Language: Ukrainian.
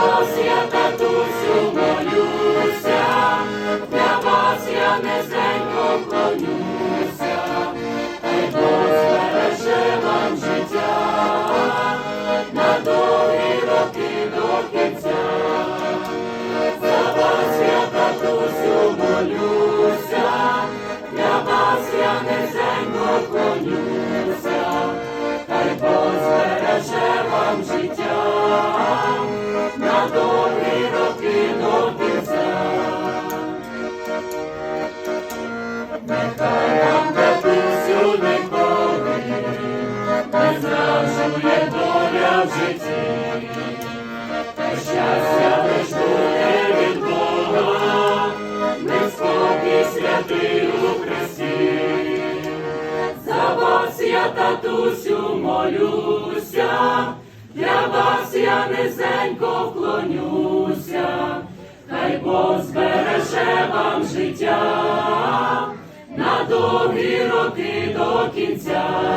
вас я татусю я низенько вклонюся, Хай Бог збереже вам на довгі роки до кінця, за вас я татусю. Нехай татусю ніколи не зраджує доля в житті. Та щастя лиш буде від Бога, не спокій святий у Христі. За вас я, татусю, молюся, для вас я низенько вклонюся, хай Бог збереже вам життя довгі роки до кінця.